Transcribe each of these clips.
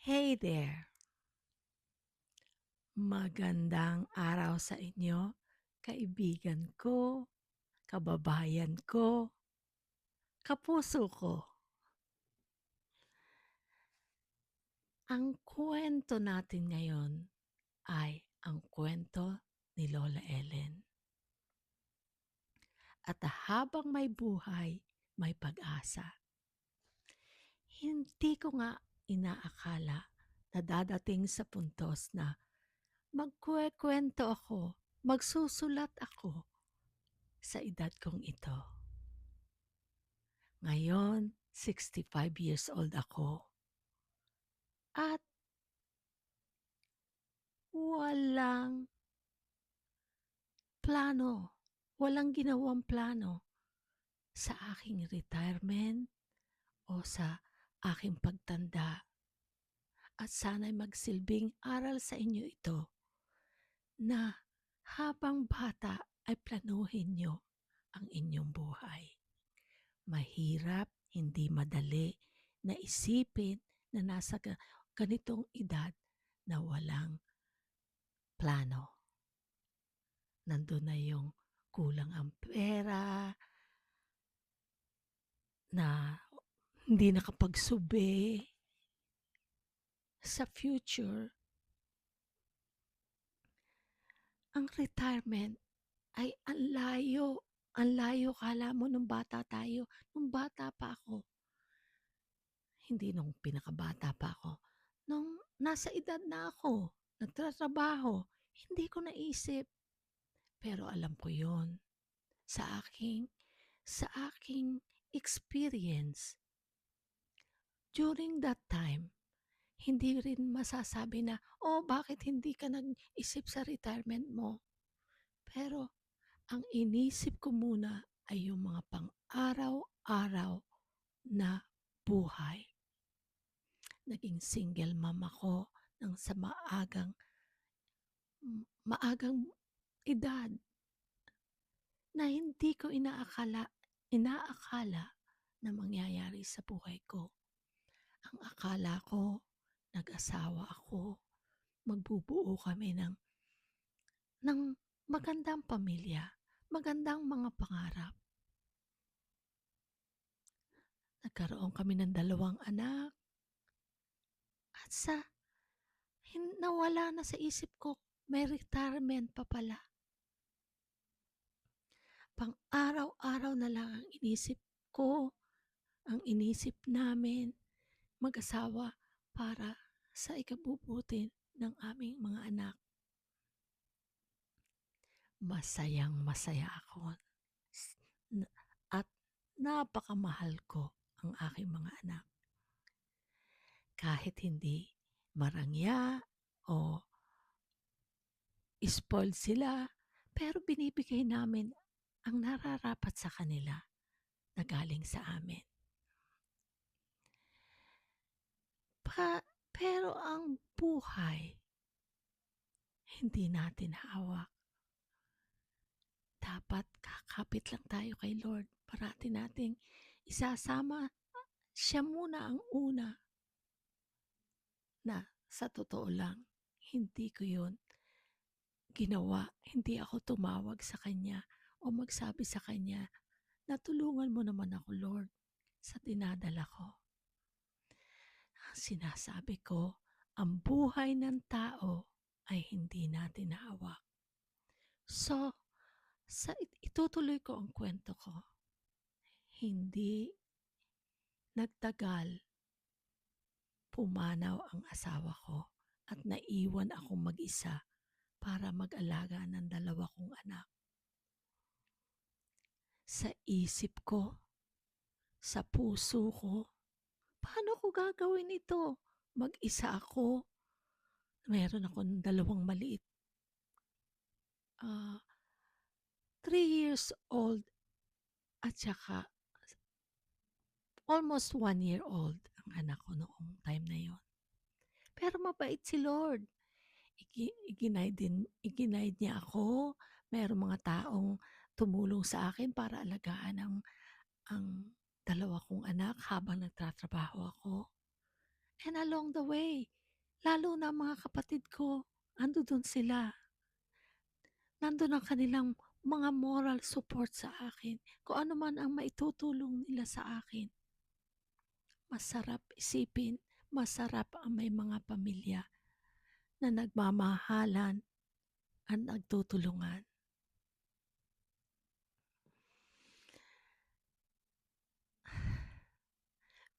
Hey there! Magandang araw sa inyo, kaibigan ko, kababayan ko, kapuso ko. Ang kwento natin ngayon ay ang kwento ni Lola Ellen. At habang may buhay, may pag-asa. Hindi ko nga inaakala na dadating sa puntos na magkukwento ako, magsusulat ako sa edad kong ito. Ngayon, 65 years old ako. At walang plano, walang ginawang plano sa aking retirement o sa aking pagtanda. At sana'y magsilbing aral sa inyo ito na habang bata ay planuhin nyo ang inyong buhay. Mahirap, hindi madali na isipin na nasa ga- ganitong edad na walang plano. Nandun na yung kulang ang pera, na hindi nakapagsubi sa future. Ang retirement ay ang layo. Ang layo kala mo nung bata tayo. Nung bata pa ako. Hindi nung pinakabata pa ako. Nung nasa edad na ako, nagtatrabaho, hindi ko naisip. Pero alam ko yon sa aking sa aking experience during that time hindi rin masasabi na oh bakit hindi ka nag-isip sa retirement mo pero ang inisip ko muna ay yung mga pang-araw-araw na buhay naging single mom ako nang sa maagang maagang edad na hindi ko inaakala inaakala na mangyayari sa buhay ko. Akala ko, nag-asawa ako, magbubuo kami ng, ng magandang pamilya, magandang mga pangarap. Nagkaroon kami ng dalawang anak. At sa, nawala na sa isip ko, may retirement pa pala pang araw-araw na lang ang inisip ko, ang inisip namin mag-asawa para sa ikabubuti ng aming mga anak. Masayang masaya ako at napakamahal ko ang aking mga anak. Kahit hindi marangya o spoiled sila, pero binibigay namin ang nararapat sa kanila na galing sa amin. Pa, pero ang buhay, hindi natin hawak. Dapat kakapit lang tayo kay Lord. Parati nating isasama siya muna ang una na sa totoo lang, hindi ko yun ginawa. Hindi ako tumawag sa Kanya o magsabi sa Kanya, natulungan mo naman ako, Lord, sa dinadala ko. Sinasabi ko, ang buhay ng tao ay hindi natin hawak. So, sa itutuloy ko ang kwento ko. Hindi nagtagal pumanaw ang asawa ko at naiwan akong mag-isa para mag-alaga ng dalawa kong anak sa isip ko, sa puso ko. Paano ko gagawin ito? Mag-isa ako. Meron ako ng dalawang maliit. Uh, three years old at saka almost one year old ang anak ko noong time na yon. Pero mabait si Lord. Iginaid, din, iginaid niya ako. Meron mga taong tumulong sa akin para alagaan ang, ang dalawa kong anak habang nagtatrabaho ako. And along the way, lalo na mga kapatid ko, andudun sila. Nandun ang kanilang mga moral support sa akin. Kung ano man ang maitutulong nila sa akin. Masarap isipin, masarap ang may mga pamilya na nagmamahalan at nagtutulungan.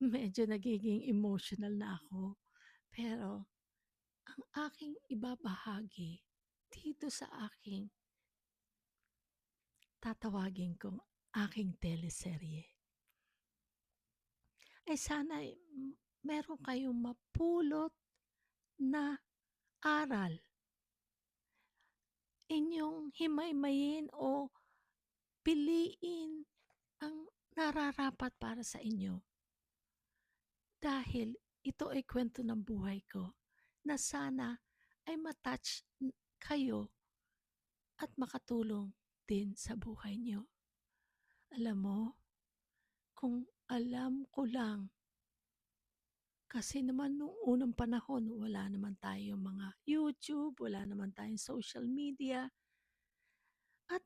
Medyo nagiging emotional na ako. Pero ang aking ibabahagi dito sa aking tatawagin kong aking teleserye ay sana'y m- meron kayong mapulot na aral. Inyong himay-mayin o piliin ang nararapat para sa inyo. Dahil ito ay kwento ng buhay ko na sana ay matouch kayo at makatulong din sa buhay nyo. Alam mo, kung alam ko lang, kasi naman nung unang panahon, wala naman tayong mga YouTube, wala naman tayong social media. At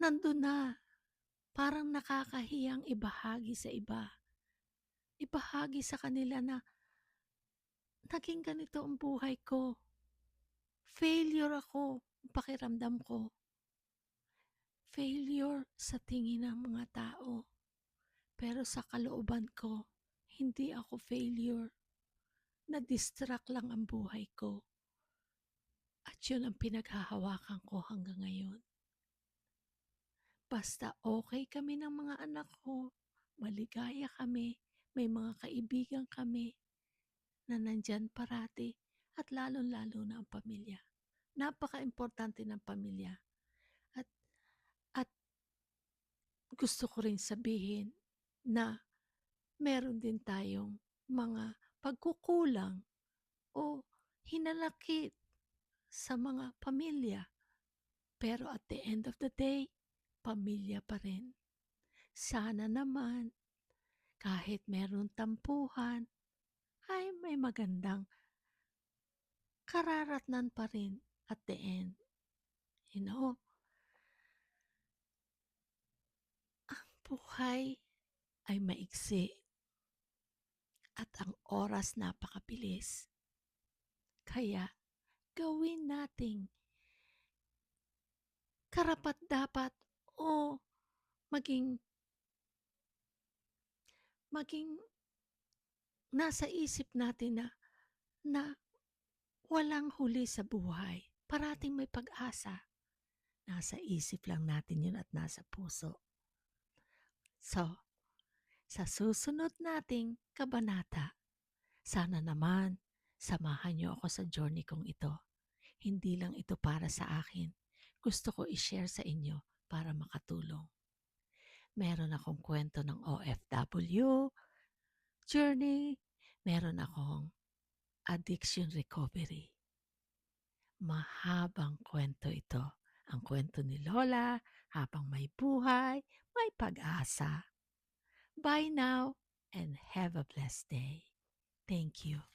nandun na, parang nakakahiyang ibahagi sa iba. Ibahagi sa kanila na naging ganito ang buhay ko. Failure ako, pakiramdam ko. Failure sa tingin ng mga tao. Pero sa kalooban ko, hindi ako failure. Na-distract lang ang buhay ko. At yun ang pinaghahawakan ko hanggang ngayon. Basta okay kami ng mga anak ko, maligaya kami, may mga kaibigan kami na nandyan parati at lalong-lalo na ang pamilya. Napaka-importante ng pamilya. At, at gusto ko rin sabihin na meron din tayong mga pagkukulang o hinalakit sa mga pamilya. Pero at the end of the day, pamilya pa rin. Sana naman, kahit meron tampuhan, ay may magandang kararatnan pa rin at the end. You know, ang buhay ay maiksi at ang oras napakabilis. Kaya gawin nating karapat dapat o maging maging nasa isip natin na na walang huli sa buhay. Parating may pag-asa. Nasa isip lang natin yun at nasa puso. So, sa susunod nating kabanata, sana naman samahan niyo ako sa journey kong ito. Hindi lang ito para sa akin. Gusto ko i-share sa inyo para makatulong. Meron akong kwento ng OFW, journey, meron akong addiction recovery. Mahabang kwento ito. Ang kwento ni Lola habang may buhay, may pag-asa. Bye now and have a blessed day. Thank you.